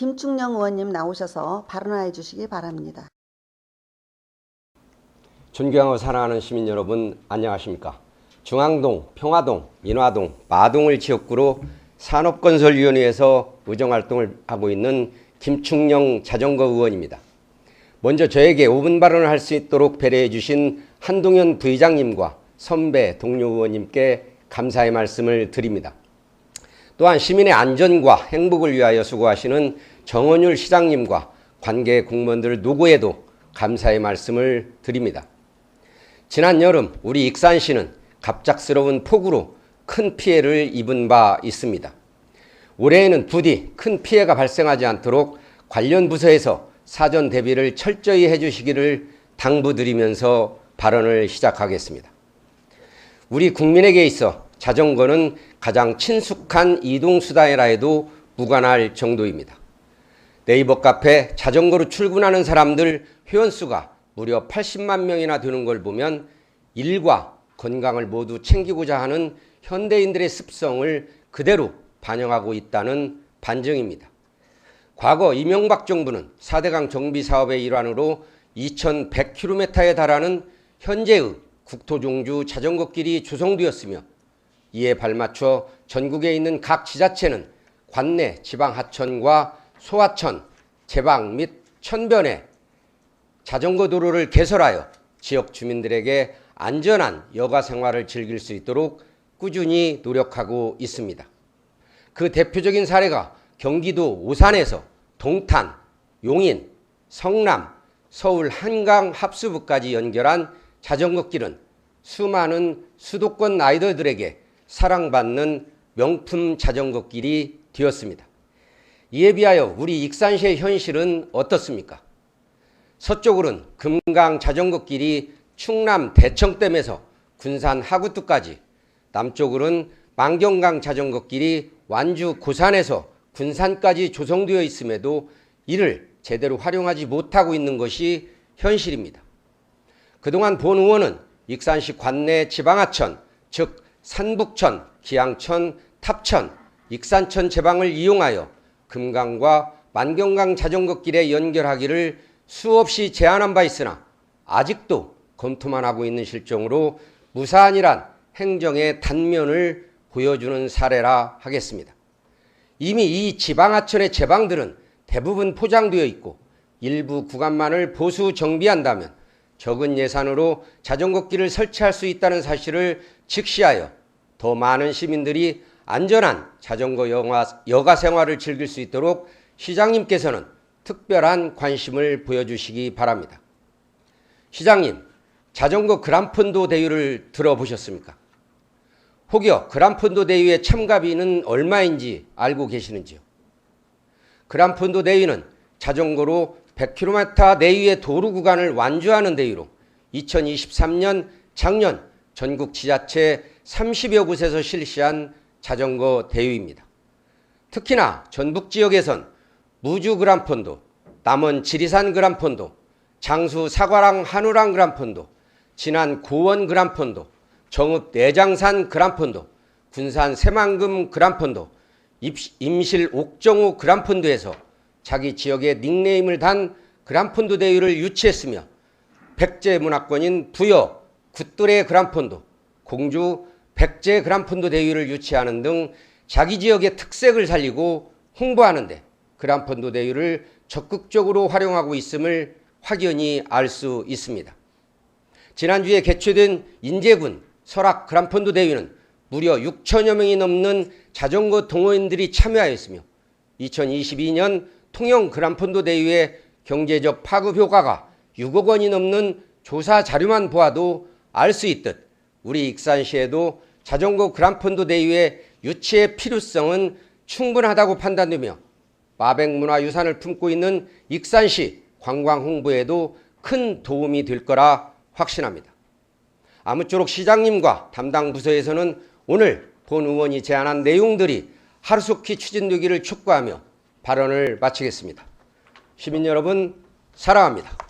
김충영 의원님 나오셔서 발언해 주시기 바랍니다. 존경하고 사랑하는 시민 여러분 안녕하십니까 중앙동, 평화동, 인화동, 마동을 지역구로 산업건설위원회에서 의정활동을 하고 있는 김충영 자전거 의원입니다. 먼저 저에게 5분 발언을 할 수 있도록 배려해 주신 한동현 부의장님과 선배 동료 의원님께 감사의 말씀을 드립니다. 또한 시민의 안전과 행복을 위하여 수고하시는 정원율 시장님과 관계 공무원들 누구에도 감사의 말씀을 드립니다. 지난 여름 우리 익산시는 갑작스러운 폭우로 큰 피해를 입은 바 있습니다. 올해에는 부디 큰 피해가 발생하지 않도록 관련 부서에서 사전 대비를 철저히 해주시기를 당부드리면서 발언을 시작하겠습니다. 우리 국민에게 있어 자전거는 가장 친숙한 이동수단이라 해도 무관할 정도입니다. 네이버 카페 자전거로 출근하는 사람들 회원수가 무려 80만 명이나 되는 걸 보면 일과 건강을 모두 챙기고자 하는 현대인들의 습성을 그대로 반영하고 있다는 반증입니다. 과거 이명박 정부는 4대강 정비 사업의 일환으로 2100km에 달하는 현재의 국토종주 자전거길이 조성되었으며 이에 발맞춰 전국에 있는 각 지자체는 관내 지방 하천과 소하천, 제방 및 천변에 자전거 도로를 개설하여 지역 주민들에게 안전한 여가 생활을 즐길 수 있도록 꾸준히 노력하고 있습니다. 그 대표적인 사례가 경기도 오산에서 동탄, 용인, 성남, 서울 한강 합수부까지 연결한 자전거 길은 수많은 수도권 아이들들에게 사랑받는 명품 자전거 길이 되었습니다. 이에 비하여 우리 익산시의 현실은 어떻습니까? 서쪽으로는 금강 자전거 길이 충남 대청댐에서 군산 하구뚝까지, 남쪽으로는 만경강 자전거 길이 완주 고산에서 군산까지 조성되어 있음에도 이를 제대로 활용하지 못하고 있는 것이 현실입니다. 그동안 본 의원은 익산시 관내 지방하천, 즉 산북천, 기양천, 탑천, 익산천 제방을 이용하여 금강과 만경강 자전거길에 연결하기를 수없이 제안한 바 있으나 아직도 검토만 하고 있는 실정으로 무사안이란 행정의 단면을 보여주는 사례라 하겠습니다. 이미 이 지방하천의 제방들은 대부분 포장되어 있고 일부 구간만을 보수 정비한다면 적은 예산으로 자전거 길을 설치할 수 있다는 사실을 직시하여 더 많은 시민들이 안전한 자전거 영화, 여가 생활을 즐길 수 있도록 시장님께서는 특별한 관심을 보여주시기 바랍니다. 시장님, 자전거 그란폰도 대회를 들어보셨습니까? 혹여 그란폰도 대회의 참가비는 얼마인지 알고 계시는지요? 그란폰도 대회는 자전거로 100km 내외의 도로 구간을 완주하는 대회로 2023년 작년 전국 지자체 30여 곳에서 실시한 자전거 대회입니다. 특히나 전북 지역에선 무주 그란폰도, 남원 지리산 그란폰도, 장수 사과랑 한우랑 그란폰도, 진안 고원 그란폰도, 정읍 내장산 그란폰도, 군산 새만금 그란폰도, 임실 옥정호 그란폰도에서 자기 지역의 닉네임을 단 그란폰도 대회를 유치했으며 백제 문화권인 부여 굿돌의 그란폰도, 공주 백제 그란폰도 대회를 유치하는 등 자기 지역의 특색을 살리고 홍보하는데 그란폰도 대회를 적극적으로 활용하고 있음을 확연히 알 수 있습니다. 지난주에 개최된 인제군 설악 그란폰도 대회는 무려 6천여 명이 넘는 자전거 동호인들이 참여하였으며 2022년 통영 그란폰도 대회의 경제적 파급 효과가 6억 원이 넘는 조사 자료만 보아도 알 수 있듯 우리 익산시에도 자전거 그란폰도 대회의 유치의 필요성은 충분하다고 판단되며 마백문화유산을 품고 있는 익산시 관광 홍보에도 큰 도움이 될 거라 확신합니다. 아무쪼록 시장님과 담당 부서에서는 오늘 본 의원이 제안한 내용들이 하루속히 추진되기를 촉구하며 발언을 마치겠습니다. 시민 여러분 사랑합니다.